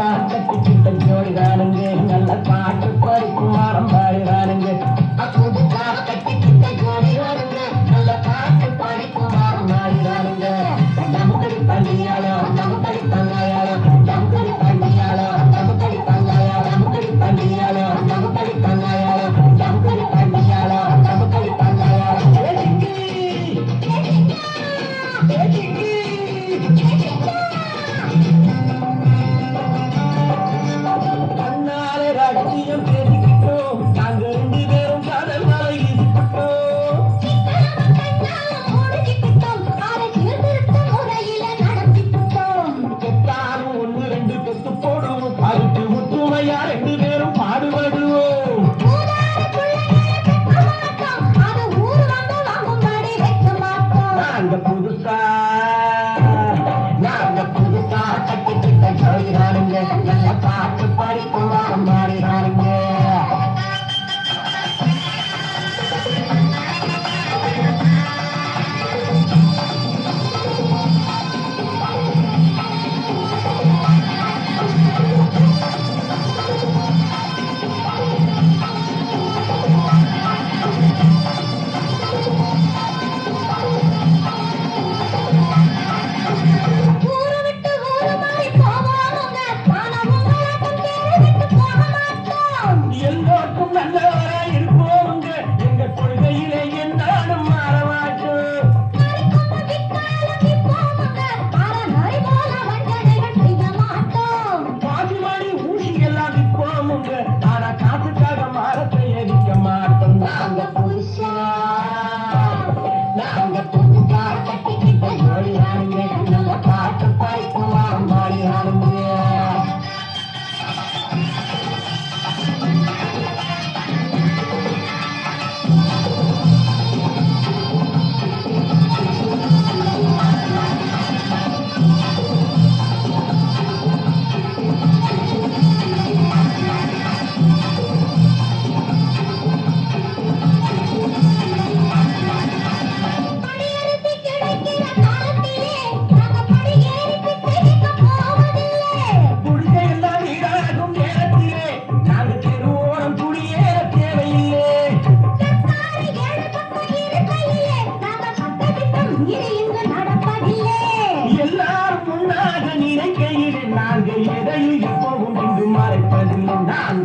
காற்ற குச்சிட்ட ஜோடி காணுங்க நல்ல காற்று பாரி குமாரம் பாரி காணுங்க அப்போது காற்ற குச்சிட்ட ஜோடி காணுங்க நல்ல காற்று Pari குமாரம் Pari காணுங்க தமுக்கடி பண்டியாலோ தமுக்கடி பங்காயாலோ தமுக்கடி பண்டியாலோ தமுக்கடி பங்காயாலோ தமுக்கடி பண்டியாலோ தமுக்கடி பங்காயாலோ தமுக்கடி பண்டியாலோ தமுக்கடி பங்காயாலோ the photo of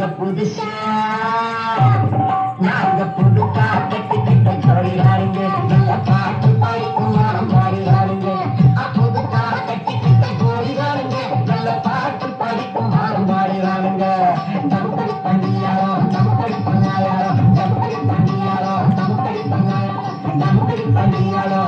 நாங்க புதுசா நாங்க புதுசா கட்டிக்கிட்ட ஜோடியாருங்க நல்லா பாட்டு பாடிக்கும் யாரும் பாடியாருங்க புதுசா கட்டிக்கிட்ட ஜோடியாருங்க நல்ல பாட்டு பாடிக்கும் யாரும் பாடியாருங்க தம்படி பண்ணியாரோ தம்படி பண்ணாயாரோ தம்படி பண்ணியாரோ தம்படி பண்ணாயாரோ பண்ணியாரோ